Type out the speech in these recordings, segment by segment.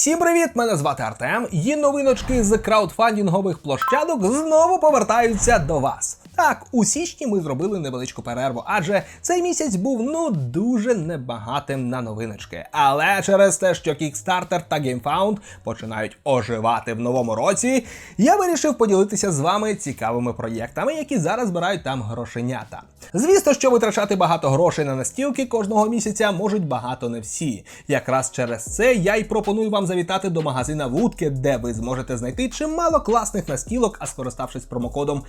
Всім привіт! Мене звати Артем. І новиночки з краудфандингових площадок знову повертаються до вас. Так, у січні ми зробили невеличку перерву, адже цей місяць був ну дуже небагатим на новиночки. Але через те, що Kickstarter та GameFound починають оживати в новому році, я вирішив поділитися з вами цікавими проєктами, які зараз збирають там грошенята. Звісно, що витрачати багато грошей на настілки кожного місяця можуть багато не всі. Якраз через це я й пропоную вам завітати до магазина Вудки, де ви зможете знайти чимало класних настілок, а скориставшись промокодом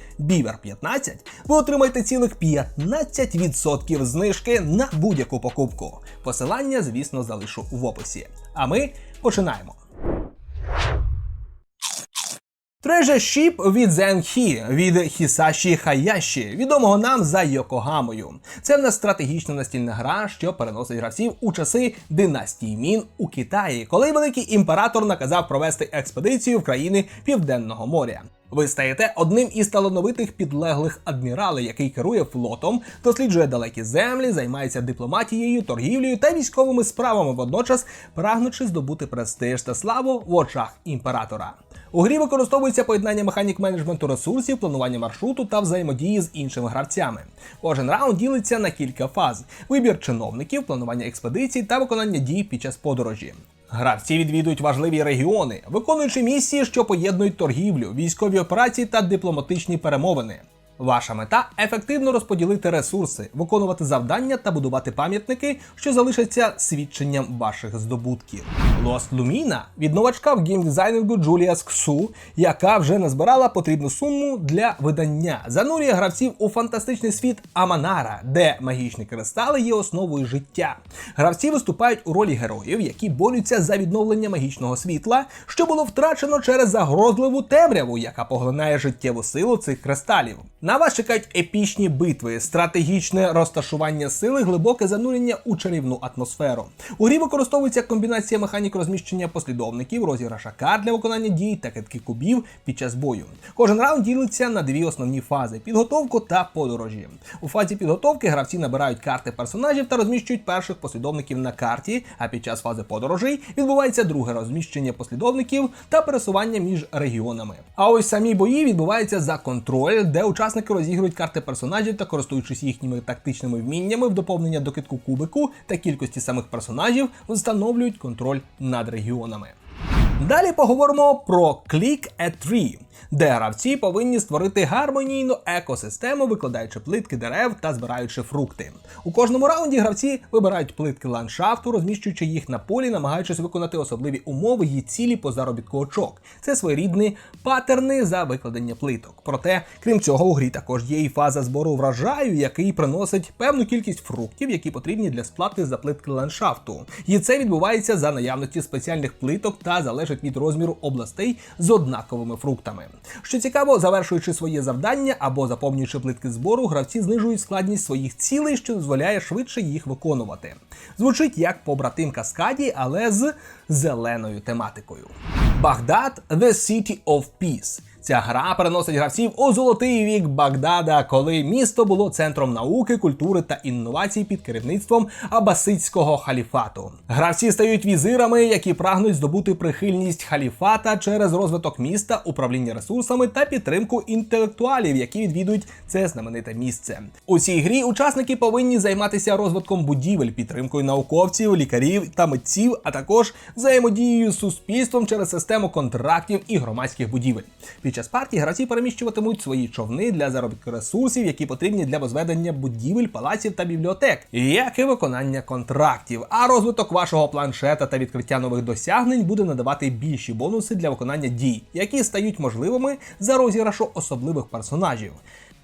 BIVER15, ви отримаєте цілих 15% знижки на будь-яку покупку. Посилання, звісно, залишу в описі. А ми починаємо. Treasure Ship від Зенхі від Хісаші Хаяші, відомого нам за Йокогамою. Це в нас стратегічна настільна гра, що переносить гравців у часи династії Мін у Китаї, коли великий імператор наказав провести експедицію в країни Південного моря. Ви стаєте одним із талановитих підлеглих адміралів, який керує флотом, досліджує далекі землі, займається дипломатією, торгівлею та військовими справами, водночас прагнучи здобути престиж та славу в очах імператора. У грі використовується поєднання механік менеджменту ресурсів, планування маршруту та взаємодії з іншими гравцями. Кожен раунд ділиться на кілька фаз: вибір чиновників, планування експедицій та виконання дій під час подорожі. Гравці відвідують важливі регіони, виконуючи місії, що поєднують торгівлю, військові операції та дипломатичні перемовини. Ваша мета ефективно розподілити ресурси, виконувати завдання та будувати пам'ятники, що залишаться свідченням ваших здобутків. Lost Lumina від новачка в геймдизайнингу Джулія Сксу, яка вже назбирала потрібну суму для видання, занурює гравців у фантастичний світ Аманара, де магічні кристали є основою життя. Гравці виступають у ролі героїв, які борються за відновлення магічного світла, що було втрачено через загрозливу темряву, яка поглинає життєву силу цих кристалів. На вас чекають епічні битви, стратегічне розташування сили, глибоке занурення у чарівну атмосферу. У грі використовується комбінація механік розміщення послідовників, розіграша карт для виконання дій та китки кубів під час бою. Кожен раунд ділиться на дві основні фази: підготовку та подорожі. У фазі підготовки гравці набирають карти персонажів та розміщують перших послідовників на карті. А під час фази подорожей відбувається друге розміщення послідовників та пересування між регіонами. А ось самі бої відбуваються за контроль, де учасники розігрують карти персонажів та, користуючись їхніми тактичними вміннями в доповнення до китку кубику та кількості самих персонажів, встановлюють контроль над регіонами. Далі поговоримо про Click a Tree, де гравці повинні створити гармонійну екосистему, викладаючи плитки дерев та збираючи фрукти. У кожному раунді гравці вибирають плитки ландшафту, розміщуючи їх на полі, намагаючись виконати особливі умови і цілі по заробітку очок. Це своєрідні паттерни за викладення плиток. Проте, крім цього, у грі також є і фаза збору врожаю, який приносить певну кількість фруктів, які потрібні для сплати за плитки ландшафту. І це відбувається за наявності спеціальних плиток та залежить від розміру областей з однаковими фруктами. Що цікаво, завершуючи своє завдання або заповнюючи плитки збору, гравці знижують складність своїх цілей, що дозволяє швидше їх виконувати. Звучить як побратим каскаді, але з зеленою тематикою. Багдад The City of Peace. Ця гра переносить гравців у золотий вік Багдада, коли місто було центром науки, культури та інновацій під керівництвом абасидського халіфату. Гравці стають візирами, які прагнуть здобути прихильність халіфата через розвиток міста, управління ресурсами та підтримку інтелектуалів, які відвідують це знамените місце. У цій грі учасники повинні займатися розвитком будівель, підтримкою науковців, лікарів та митців, а також взаємодією з суспільством через систему контрактів і громадських будівель. Під час партії гравці переміщуватимуть свої човни для заробітку ресурсів, які потрібні для возведення будівель, палаців та бібліотек, як і виконання контрактів. А розвиток вашого планшета та відкриття нових досягнень буде надавати більші бонуси для виконання дій, які стають можливими за розіграшу особливих персонажів.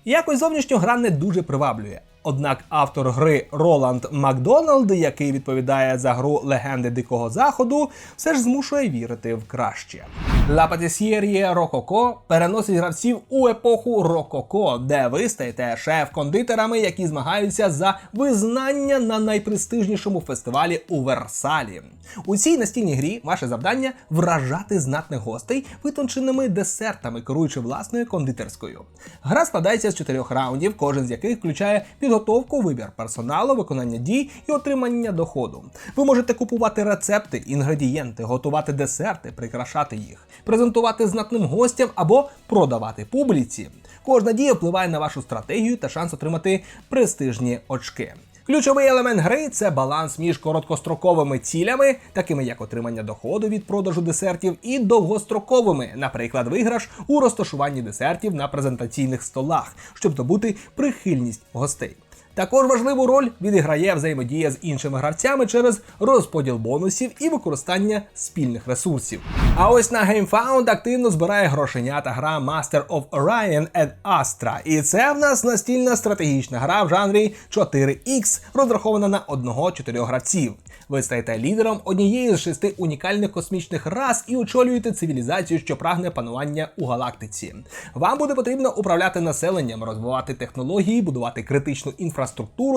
Якось зовнішньо гра не дуже приваблює. Однак автор гри Роланд Макдоналд, який відповідає за гру Легенди Дикого Заходу, все ж змушує вірити в краще. La Patissiere Рококо переносить гравців у епоху Рококо, де ви стаєте шеф-кондитерами, які змагаються за визнання на найпрестижнішому фестивалі у Версалі. У цій настільній грі ваше завдання вражати знатних гостей витонченими десертами, керуючи власною кондитерською. Гра складається з чотирьох раундів, кожен з яких включає підготовку, вибір персоналу, виконання дій і отримання доходу. Ви можете купувати рецепти, інгредієнти, готувати десерти, прикрашати їх, презентувати знатним гостям або продавати публіці. Кожна дія впливає на вашу стратегію та шанс отримати престижні очки. Ключовий елемент гри це баланс між короткостроковими цілями, такими як отримання доходу від продажу десертів, і довгостроковими, наприклад, виграш у розташуванні десертів на презентаційних столах, щоб здобути прихильність гостей. Також важливу роль відіграє взаємодія з іншими гравцями через розподіл бонусів і використання спільних ресурсів. А ось на GameFound активно збирає грошенята гра Master of Orion and Astra. І це в нас настільна стратегічна гра в жанрі 4X, розрахована на одного-чотирьох гравців. Ви стаєте лідером однієї з шести унікальних космічних рас і очолюєте цивілізацію, що прагне панування у галактиці. Вам буде потрібно управляти населенням, розвивати технології, будувати критичну інфраструктуру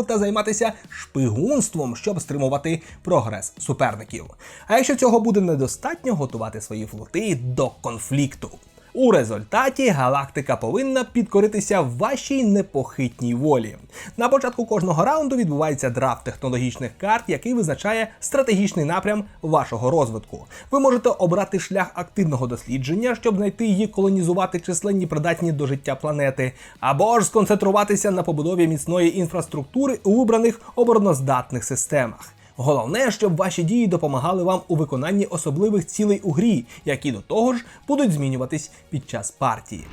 та займатися шпигунством, щоб стримувати прогрес суперників. А якщо цього буде недостатньо, готувати свої флоти до конфлікту. У результаті галактика повинна підкоритися вашій непохитній волі. На початку кожного раунду відбувається драфт технологічних карт, який визначає стратегічний напрям вашого розвитку. Ви можете обрати шлях активного дослідження, щоб знайти і колонізувати численні придатні до життя планети, або ж сконцентруватися на побудові міцної інфраструктури у вибраних обороноздатних системах. Головне, щоб ваші дії допомагали вам у виконанні особливих цілей у грі, які до того ж будуть змінюватись під час партії.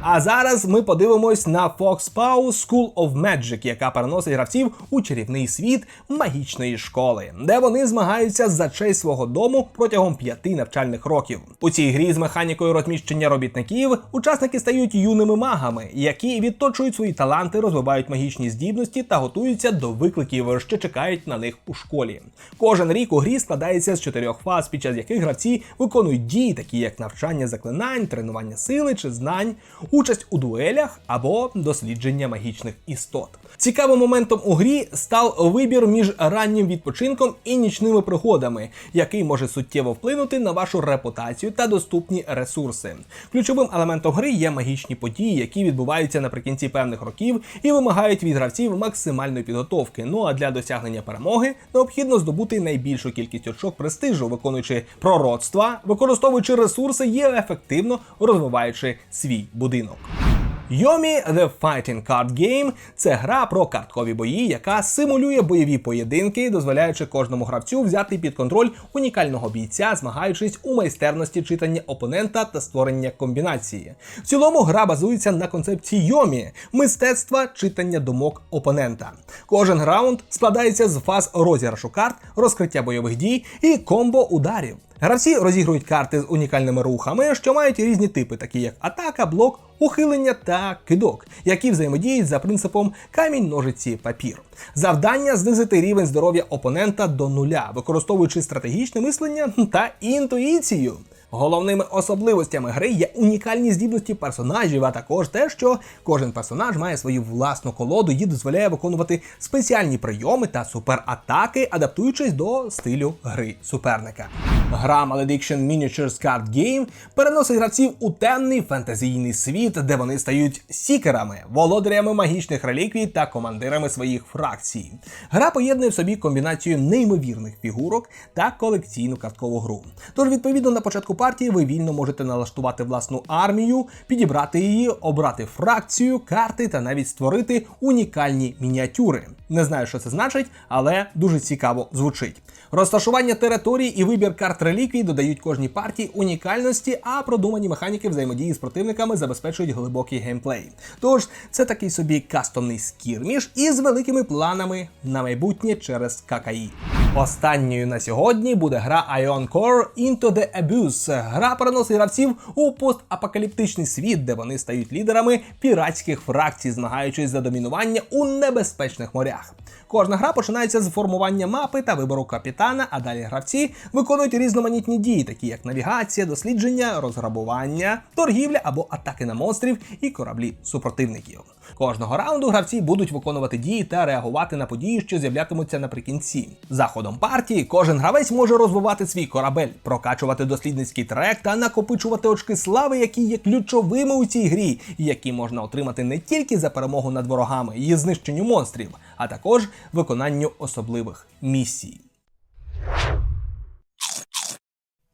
А зараз ми подивимось на Fox Pau School of Magic, яка переносить гравців у чарівний світ магічної школи, де вони змагаються за честь свого дому протягом п'яти навчальних років. У цій грі з механікою розміщення робітників учасники стають юними магами, які відточують свої таланти, розвивають магічні здібності та готуються до викликів, що чекають на них у школі. Кожен рік у грі складається з чотирьох фаз, під час яких гравці виконують дії, такі як навчання заклинань, тренування сили чи знань участь у дуелях або дослідження магічних істот. Цікавим моментом у грі став вибір між раннім відпочинком і нічними пригодами, який може суттєво вплинути на вашу репутацію та доступні ресурси. Ключовим елементом гри є магічні події, які відбуваються наприкінці певних років і вимагають від гравців максимальної підготовки. Ну а для досягнення перемоги необхідно здобути найбільшу кількість очок престижу, виконуючи пророцтва, використовуючи ресурси і ефективно розвиваючи свій будинок. Йомі The Fighting Card Game це гра про карткові бої, яка симулює бойові поєдинки, дозволяючи кожному гравцю взяти під контроль унікального бійця, змагаючись у майстерності читання опонента та створення комбінації. В цілому гра базується на концепції Йомі мистецтва читання думок опонента. Кожен раунд складається з фаз розіграшу карт, розкриття бойових дій і комбо ударів. Гравці розігрують карти з унікальними рухами, що мають різні типи, такі як атака, блок, ухилення та кидок, які взаємодіють за принципом камінь, ножиці, папір. Завдання знизити рівень здоров'я опонента до нуля, використовуючи стратегічне мислення та інтуїцію. Головними особливостями гри є унікальні здібності персонажів, а також те, що кожен персонаж має свою власну колоду і дозволяє виконувати спеціальні прийоми та суператаки, адаптуючись до стилю гри суперника. Гра Malediction Miniatures Card Game переносить гравців у темний фентезійний світ, де вони стають сікерами, володарями магічних реліквій та командирами своїх фракцій. Гра поєднує в собі комбінацію неймовірних фігурок та колекційну карткову гру. Тож, відповідно, на початку партії ви вільно можете налаштувати власну армію, підібрати її, обрати фракцію, карти та навіть створити унікальні мініатюри. Не знаю, що це значить, але дуже цікаво звучить. Розташування територій і вибір карт реліквій додають кожній партії унікальності, а продумані механіки взаємодії з противниками забезпечують глибокий геймплей. Тож це такий собі кастомний скірміш із великими планами на майбутнє через ККІ. Останньою на сьогодні буде гра Ion Core Into the Abyss. Гра переносить гравців у постапокаліптичний світ, де вони стають лідерами піратських фракцій, змагаючись за домінування у небезпечних морях. Кожна гра починається з формування мапи та вибору капітана, а далі гравці виконують різноманітні дії, такі як навігація, дослідження, розграбування, торгівля або атаки на монстрів і кораблі супротивників. Кожного раунду гравці будуть виконувати дії та реагувати на події, що з'являтимуться наприкінці. За ходом партії кожен гравець може розвивати свій корабель, прокачувати дослідницький трек та накопичувати очки слави, які є ключовими у цій грі, які можна отримати не тільки за перемогу над ворогами і знищенню монстрів, а також виконанню особливих місій.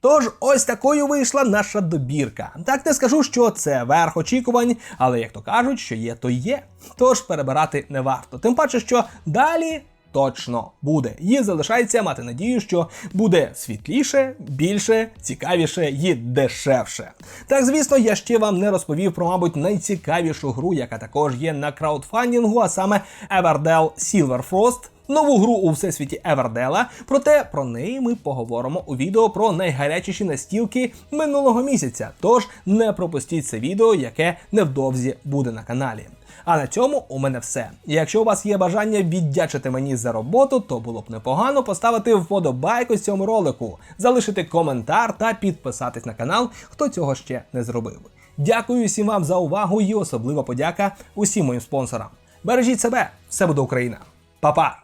Тож ось такою вийшла наша добірка. Так не скажу, що це верх очікувань, але як то кажуть, що є, то є. Тож перебирати не варто. Тим паче, що далі. Точно буде. І залишається мати надію, що буде світліше, більше, цікавіше і дешевше. Так, звісно, я ще вам не розповів про, мабуть, найцікавішу гру, яка також є на краудфандингу, а саме Everdell Silver Frost нову гру у всесвіті Евердела. Проте про неї ми поговоримо у відео про найгарячіші настілки минулого місяця. Тож не пропустіть це відео, яке невдовзі буде на каналі. А на цьому у мене все. Якщо у вас є бажання віддячити мені за роботу, то було б непогано поставити вподобайку цьому ролику, залишити коментар та підписатись на канал, хто цього ще не зробив. Дякую всім вам за увагу і особлива подяка усім моїм спонсорам. Бережіть себе, все буде Україна. Па-па!